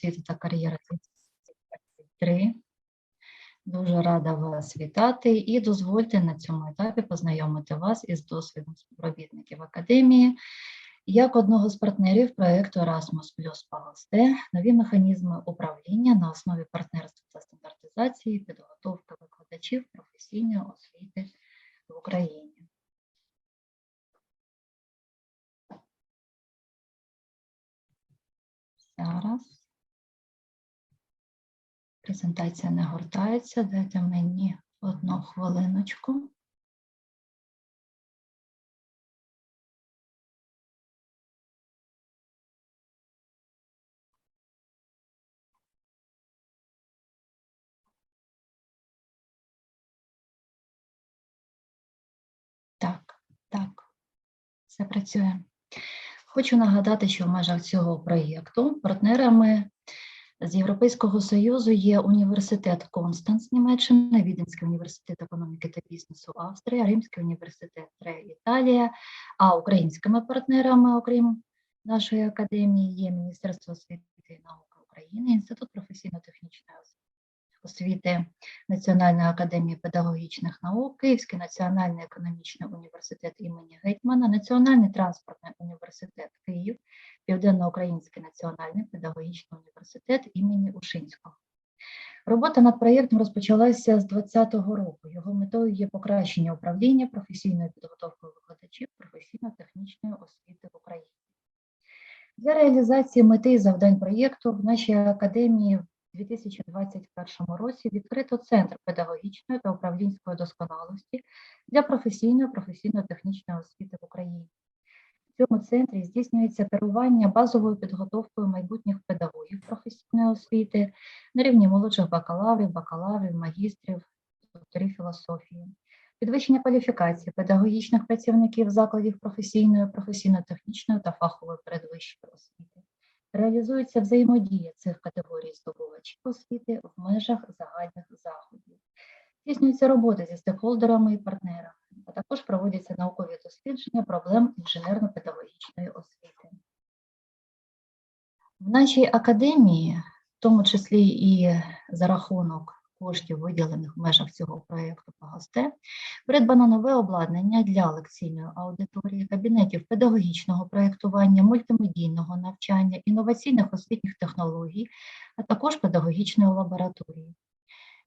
освіти та кар'єри 2023. Дуже рада вас вітати і дозвольте на цьому етапі познайомити вас із досвідом співробітників академії як одного з партнерів проєкту Erasmus Plus PAGOST нові механізми управління на основі партнерства та стандартизації, підготовки викладачів професійної освіти в Україні. Зараз. Презентація не гортається. Дайте мені одну хвилиночку. Так, так, все працює. Хочу нагадати, що в межах цього проєкту партнерами з Європейського Союзу є університет Констанс Німеччина, Віденський університет економіки та бізнесу Австрія, Римський університет Тре Італія, а українськими партнерами, окрім нашої академії, є Міністерство освіти і науки України, Інститут професійно-технічної освіти Національної академії педагогічних наук, Київський національний економічний університет імені Гетьмана, Національний транспортний університет Київ, Південноукраїнський національний педагогічний університет імені Ушинського. Робота над проєктом розпочалася з 2020 року. Його метою є покращення управління професійною підготовкою викладачів професійно-технічної освіти в Україні. Для реалізації мети і завдань проєкту в нашій академії в 2021 році відкрито Центр педагогічної та управлінської досконалості для професійної професійно-технічної освіти в Україні. В цьому центрі здійснюється керування базовою підготовкою майбутніх педагогів професійної освіти на рівні молодших бакалаврів, бакалаврів, магістрів, докторів філософії, підвищення кваліфікації педагогічних працівників закладів професійної, професійно-технічної та фахової передвищої освіти. Реалізується взаємодія цих категорій здобувачів освіти в межах загальних заходів. Здійснюється робота зі стейкхолдерами і партнерами, а також проводяться наукові дослідження проблем інженерно-педагогічної освіти. В нашій академії, в тому числі і за рахунок коштів, виділених в межах цього проєкту ПАГОСТЕ, придбано нове обладнання для лекційної аудиторії, кабінетів педагогічного проєктування, мультимедійного навчання, інноваційних освітніх технологій, а також педагогічної лабораторії.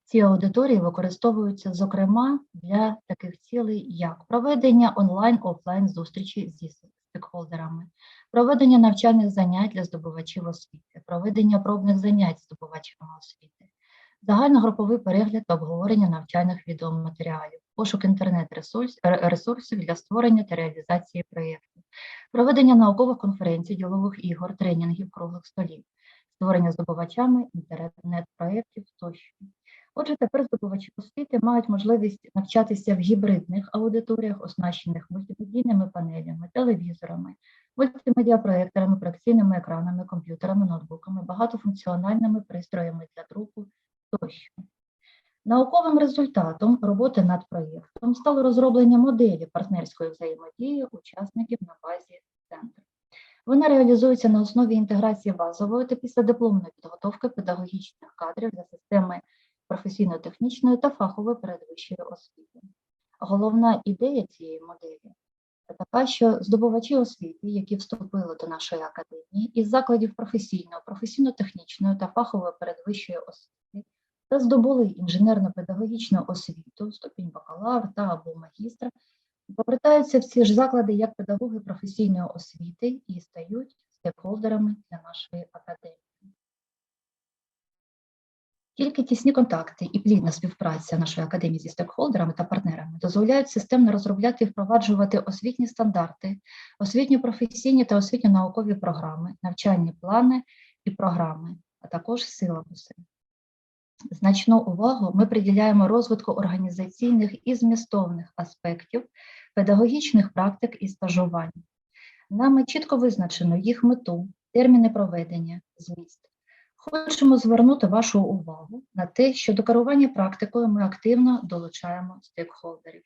Ці аудиторії використовуються, зокрема, для таких цілей, як проведення онлайн-офлайн зустрічі зі стейкхолдерами, проведення навчальних занять для здобувачів освіти, проведення пробних занять здобувачами освіти, загальногруповий перегляд та обговорення навчальних відеоматеріалів, пошук інтернет-ресурсів для створення та реалізації проєктів, проведення наукових конференцій, ділових ігор, тренінгів, круглих столів, створення здобувачами інтернет-проєктів тощо. Отже, тепер здобувачі освіти мають можливість навчатися в гібридних аудиторіях, оснащених мультимедійними панелями, телевізорами, мультимедіапроекторами, проекційними екранами, комп'ютерами, ноутбуками, багатофункціональними пристроями для друку тощо. Науковим результатом роботи над проєктом стало розроблення моделі партнерської взаємодії учасників на базі центру. Вона реалізується на основі інтеграції базової та післядипломної підготовки педагогічних кадрів для системи професійно-технічної та фахової передвищої освіти. Головна ідея цієї моделі така, що здобувачі освіти, які вступили до нашої академії із закладів професійної, професійно-технічної та фахової передвищої освіти та здобули інженерно-педагогічну освіту, ступінь бакалавр та або магістра, повертаються в ці ж заклади як педагоги професійної освіти і стають стейкхолдерами для нашої академії. Тільки тісні контакти і плідна співпраця нашої академії зі стейкхолдерами та партнерами дозволяють системно розробляти і впроваджувати освітні стандарти, освітньо-професійні та освітньо-наукові програми, навчальні плани і програми, а також силабуси. Значну увагу ми приділяємо розвитку організаційних і змістовних аспектів педагогічних практик і стажувань. Нами чітко визначено їх мету, терміни проведення, зміст. Хочемо звернути вашу увагу на те, що до керування практикою ми активно долучаємо стейкхолдерів.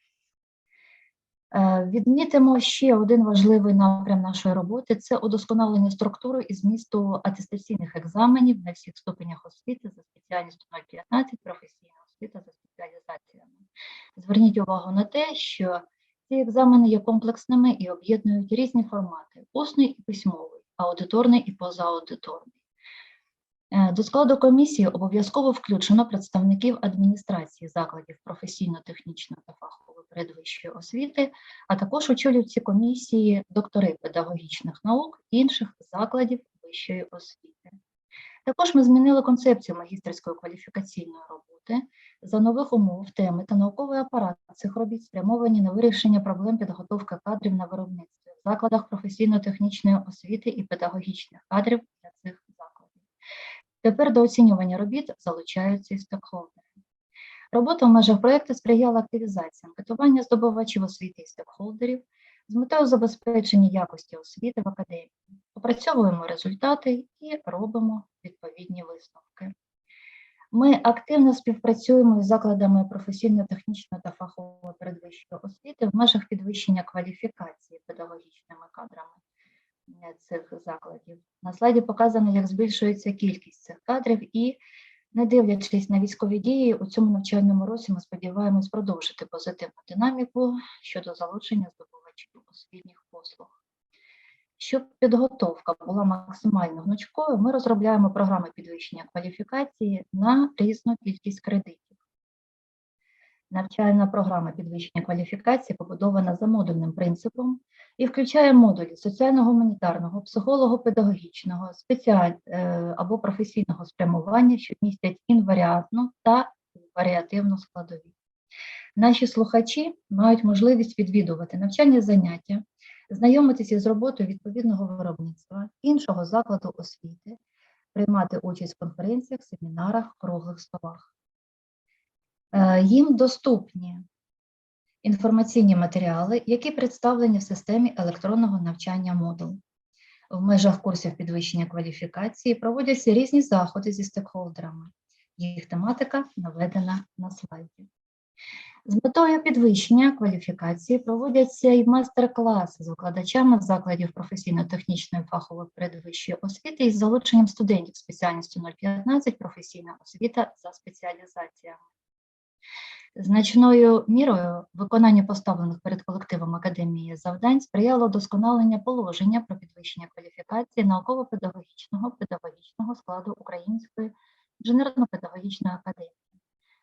Е, Відмітимо ще один важливий напрям нашої роботи це удосконалення структури і змісту атестаційних екзаменів на всіх ступенях освіти за спеціальністю 015 професійна освіта за спеціалізаціями. Зверніть увагу на те, що ці екзамени є комплексними і об'єднують різні формати: усний і письмовий, аудиторний і позааудиторний. Е, До складу комісії обов'язково включено представників адміністрації закладів професійно-технічної та фахової передвищої освіти, а також очолюють ці комісії доктори педагогічних наук інших закладів вищої освіти. Також ми змінили концепцію магістерської кваліфікаційної роботи. За нових умов, теми та науковий апарат цих робіт спрямовані на вирішення проблем підготовки кадрів на виробництві в закладах професійно-технічної освіти і педагогічних кадрів для цих закладів. Тепер до оцінювання робіт залучаються і стекхолдери. Робота в межах проєкту сприяла активізації анкетування здобувачів освіти і стекхолдерів з метою забезпечення якості освіти в академії. Опрацьовуємо результати і робимо відповідні висновки. Ми активно співпрацюємо із закладами професійно-технічної та фахової передвищої освіти в межах підвищення кваліфікації педагогічними кадрами е, цих закладів. На слайді показано, як збільшується кількість цих кадрів, і, не дивлячись на військові дії, у цьому навчальному році ми сподіваємось продовжити позитивну динаміку щодо залучення здобувачів освітніх послуг. Щоб підготовка була максимально гнучкою, ми розробляємо програми підвищення кваліфікації на різну кількість кредитів. Навчальна програма підвищення кваліфікації побудована за модульним принципом і включає модулі соціально-гуманітарного, психолого-педагогічного, спеціаль е, або професійного спрямування, що містять інваріантну та варіативну складові. Наші слухачі мають можливість відвідувати навчальні заняття, знайомитися з роботою відповідного виробництва, іншого закладу освіти, приймати участь в конференціях, семінарах, круглих столах. Е, Їм доступні інформаційні матеріали, які представлені в системі електронного навчання модул. В межах курсів підвищення кваліфікації проводяться різні заходи зі стейкхолдерами. Їх тематика наведена на слайді. З метою підвищення кваліфікації проводяться і майстер-класи з викладачами закладів професійно-технічної фахової передвищої освіти із залученням студентів спеціальністю 015 професійна освіта за спеціалізаціями. Значною мірою виконання поставлених перед колективом академії завдань сприяло вдосконалення положення про підвищення кваліфікації науково-педагогічного педагогічного складу Української інженерно-педагогічної академії.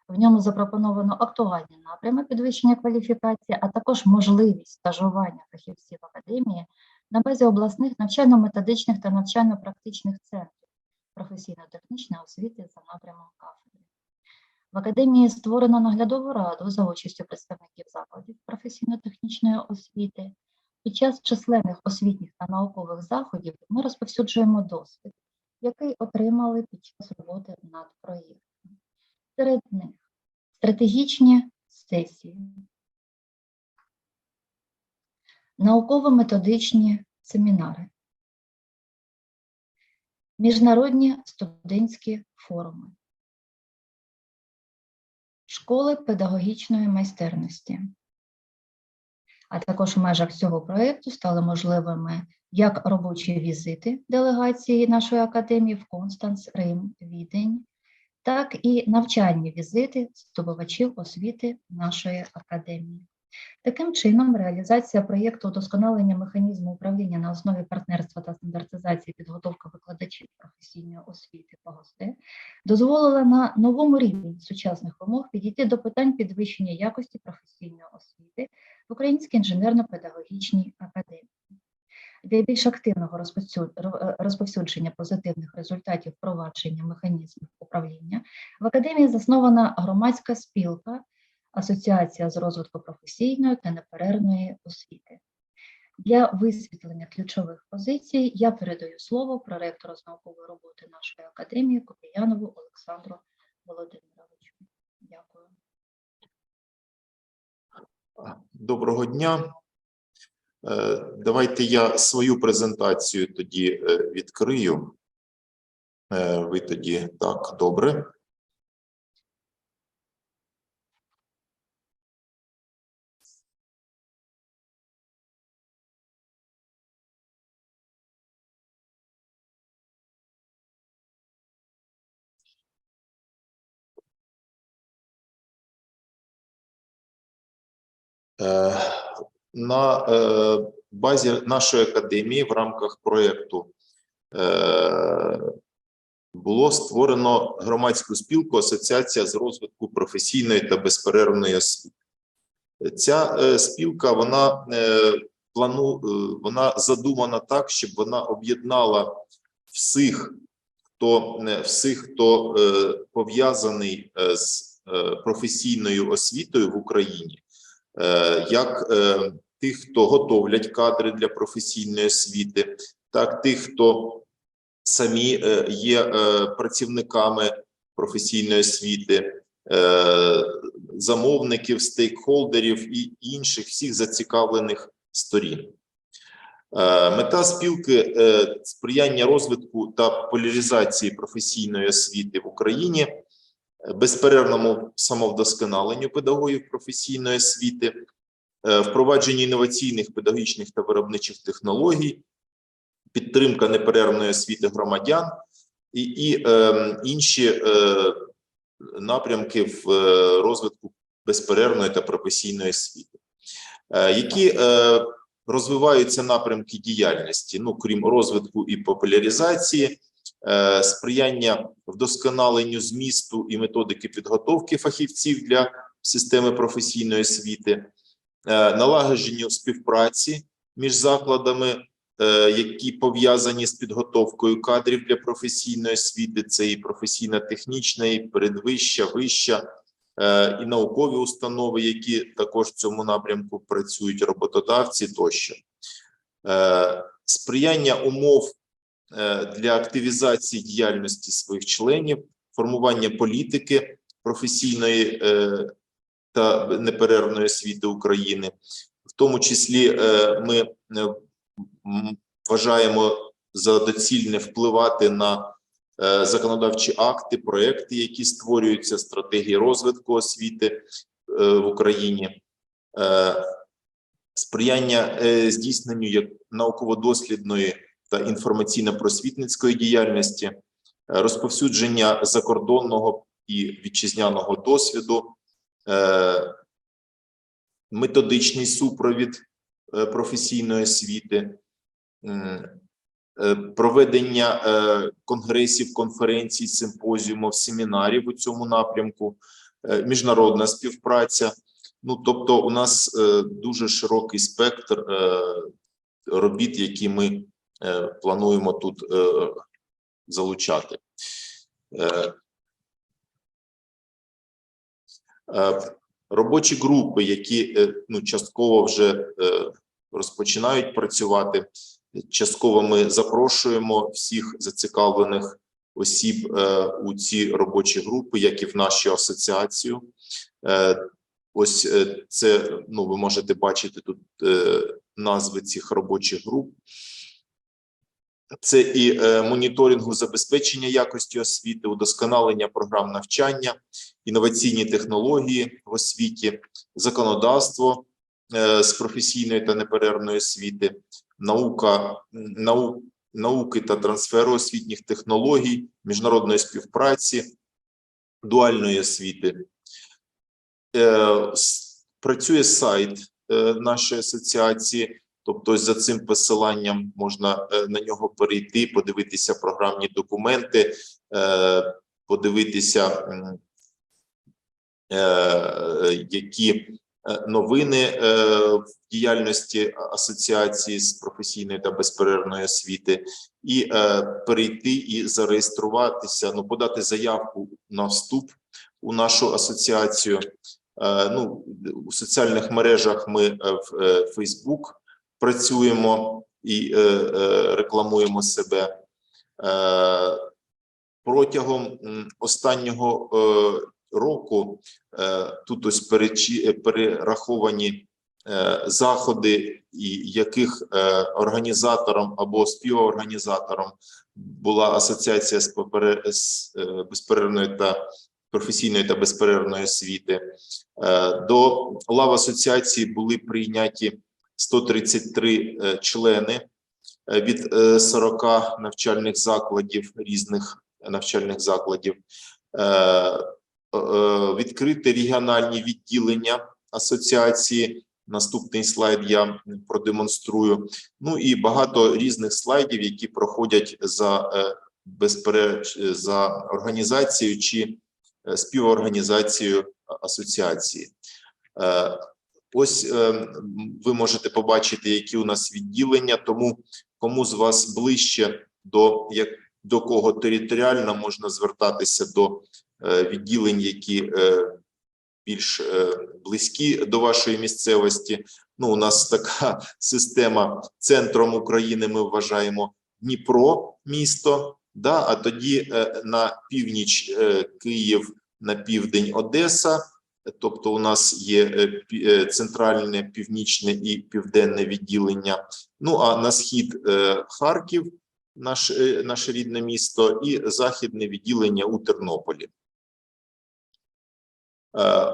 В ньому запропоновано актуальні напрями підвищення кваліфікації, а також можливість стажування фахівців академії на базі обласних навчально-методичних та навчально-практичних центрів професійно-технічної освіти за напрямом кафедри. В академії створено наглядову раду за участю представників закладів професійно-технічної освіти. Під час численних освітніх та наукових заходів ми розповсюджуємо досвід, який отримали під час роботи над проєктом. Серед них стратегічні сесії, науково-методичні семінари, міжнародні студентські форуми, школи педагогічної майстерності. А також в межах цього проєкту стали можливими як робочі візити делегації нашої академії в Констанц, Рим, Відень, так і навчальні візити здобувачів освіти нашої академії. Таким чином, реалізація проєкту удосконалення механізму управління на основі партнерства та стандартизації підготовки викладачів професійної освіти ПАГОСТЕ дозволила на новому рівні сучасних вимог підійти до питань підвищення якості професійної освіти в Українській інженерно-педагогічній академії. Для більш активного е, розповсюдження позитивних результатів впровадження механізмів управління в академії заснована громадська спілка Асоціація з розвитку професійної та неперервної освіти. Для висвітлення ключових позицій я передаю слово проректору з наукової роботи нашої академії Копіянову Олександру Володимировичу. Дякую. Доброго дня. Е, Давайте я свою презентацію тоді е, відкрию. Е, Ви тоді так, добре. На е, базі нашої академії в рамках проєкту е, було створено громадську спілку Асоціація з розвитку професійної та безперервної освіти. Ця е, спілка вона е, плану, е, вона задумана так, щоб вона об'єднала всіх, хто е, всіх, хто е, пов'язаний е, з е, професійною освітою в Україні, е, як е, тих, хто готовлять кадри для професійної освіти, так тих, хто самі е, є е, працівниками професійної освіти, е, замовників, стейкхолдерів і інших всіх зацікавлених сторін. Е, Мета спілки е, сприяння розвитку та популяризації професійної освіти в Україні, е, безперервному самовдосконаленню педагогів професійної освіти, е, впровадженні інноваційних педагогічних та виробничих технологій, підтримка неперервної освіти громадян і, і е, інші е, напрямки в е, розвитку безперервної та професійної освіти, е, які е, розвиваються напрямки діяльності, ну крім розвитку і популяризації, сприяння вдосконаленню змісту і методики підготовки фахівців для системи професійної освіти, е, налагодженню співпраці між закладами, е, які пов'язані з підготовкою кадрів для професійної освіти, це і професійна технічна, і передвища, вища, е, і наукові установи, які також в цьому напрямку працюють, роботодавці тощо. Е, Сприяння умов е, для активізації діяльності своїх членів, формування політики професійної е, та неперервної освіти України, в тому числі е, ми е, вважаємо за доцільне впливати на е, законодавчі акти, проекти, які створюються, стратегії розвитку освіти е, в Україні, Е, сприяння е, здійсненню як науково-дослідної та інформаційно-просвітницької діяльності, е, розповсюдження закордонного і вітчизняного досвіду, е, методичний супровід е, професійної освіти, проведення конгресів, конференцій, симпозіумів, семінарів у цьому напрямку, міжнародна співпраця. Ну, тобто, у нас дуже широкий спектр робіт, які ми плануємо тут е, залучати. Е, е, Робочі групи, які е, ну, частково вже е, розпочинають працювати. Частково ми запрошуємо всіх зацікавлених осіб е, у ці робочі групи, як і в нашу асоціацію. Е, Ось е, це ну, ви можете бачити тут е, назви цих робочих груп. Це і е, моніторингу забезпечення якості освіти, удосконалення програм навчання, інноваційні технології в освіті, законодавство е, з професійної та неперервної освіти, наука, нау, науки та трансферу освітніх технологій, міжнародної співпраці, дуальної освіти. Е, Працює сайт нашої асоціації. Тобто, за цим посиланням можна е, на нього перейти, подивитися програмні документи, е, подивитися, е, які новини в діяльності асоціації з професійної та безперервної освіти, і перейти і зареєструватися, ну подати заявку на вступ у нашу асоціацію. Ну, у соціальних мережах ми в Facebook працюємо і е, е, рекламуємо себе. Е, Протягом останнього року тут ось перераховані заходи, яких організатором або співорганізатором була асоціація з, безперервної та професійної та безперервної освіти. До лав асоціації були прийняті 133 е, члени е, від е, 40 навчальних закладів різних навчальних закладів. Е, е, Відкрити регіональні відділення асоціації Наступний слайд я продемонструю. Ну і багато різних слайдів, які проходять за е, безпереч за організацією чи е, співорганізацією асоціації. Ось е, ви можете побачити, які у нас відділення. Тому кому з вас ближче до як до кого територіально можна звертатися до е, відділень, які е, більш е, близькі до вашої місцевості. Ну, у нас така система центром України. Ми вважаємо Дніпро, місто. Да, а тоді е, на північ е, Київ, на південь Одеса. Тобто, у нас є е, е, центральне, північне і південне відділення. Ну а на схід е, Харків, наш, наше рідне місто, і західне відділення у Тернополі.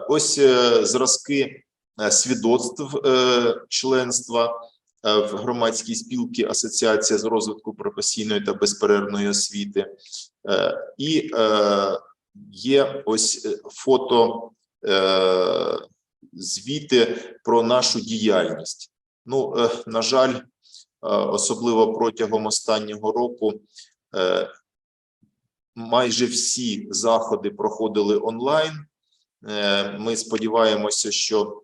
Ось зразки свідоцтв членства в громадській спілці Асоціація з розвитку професійної та безперервної освіти. І є ось фото звіти про нашу діяльність. Ну, е, на жаль, е, особливо протягом останнього року, е, майже всі заходи проходили онлайн. Е, Ми сподіваємося, що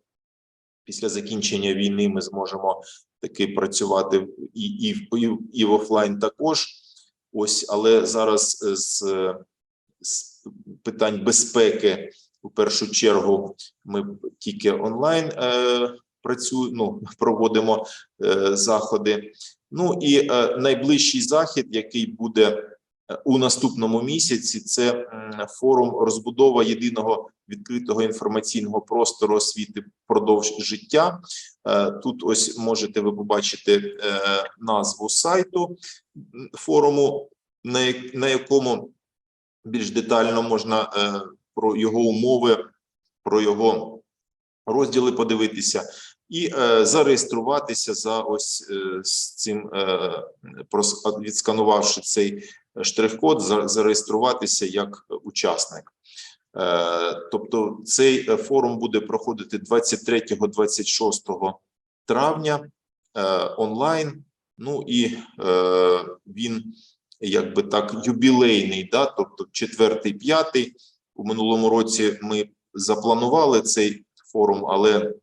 після закінчення війни ми зможемо таки працювати і, і, і, в- офлайн також. Ось, але зараз е, з, з питань безпеки у першу чергу ми тільки онлайн е, працюємо, ну, проводимо е, заходи. Ну і е, найближчий захід, який буде у наступному місяці, це форум розбудова єдиного відкритого інформаційного простору освіти впродовж життя. Тут ось можете ви побачити назву сайту форуму, на, на якому більш детально можна про його умови, про його розділи подивитися і е, зареєструватися за ось е, з цим, е, прос- відсканувавши цей штрих-код, за- зареєструватися як учасник. Е, Тобто цей е, форум буде проходити 23-26 травня е, онлайн. Ну і е, він якби так юбілейний, да, тобто четвертий, п'ятий. У минулому році ми запланували цей форум, але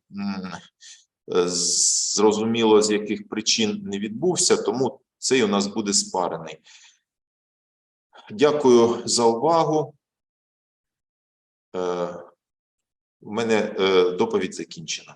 е, зрозуміло, з яких причин не відбувся, тому цей у нас буде спарений. Дякую за увагу. Е, У мене е, доповідь закінчена.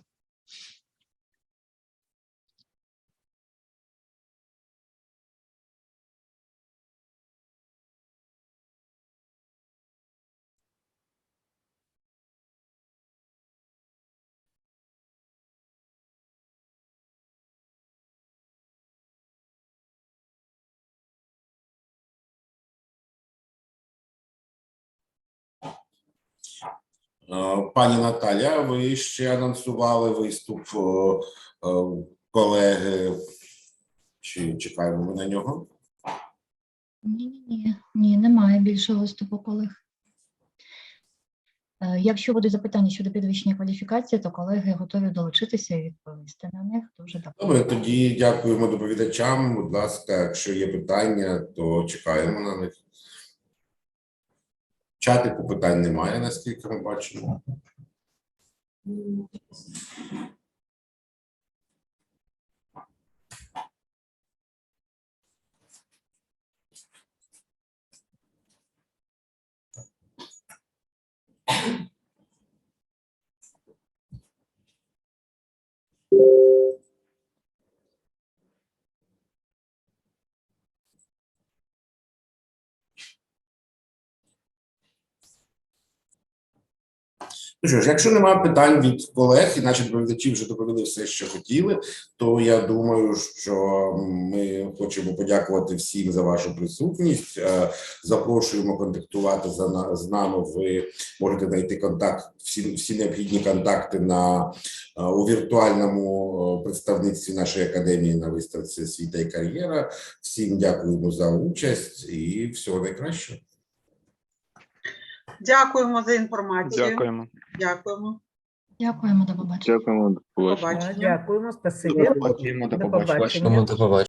Пані Наталя, ви ще анонсували виступ е, е, колеги. Чи чекаємо ми на нього? Ні, ні, ні, ні, немає більше виступу колег. Е, Якщо будуть запитання щодо підвищення кваліфікації, то колеги готові долучитися і відповісти на них. Дуже дякую. Добре, тоді дякуємо доповідачам. Будь ласка, якщо є питання, то чекаємо на них. Чатику питань немає, наскільки ми бачимо. Що ж, якщо немає питань від колег, і наші доповідачі вже доповіли все, що хотіли, то я думаю, що ми хочемо подякувати всім за вашу присутність. Е, Запрошуємо контактувати за з нами. Ви можете знайти контакт, всі, всі необхідні контакти на е, у віртуальному е, представництві нашої академії на виставці Освіта і кар'єра. Всім дякуємо за участь і всього найкращого. Дякуємо за інформацію. Дякуємо. Дякуємо. Дякуємо, до побачення. Дякуємо, до побачення. Дякуємо, спасибі. Дякуємо, до побачення. До побачення.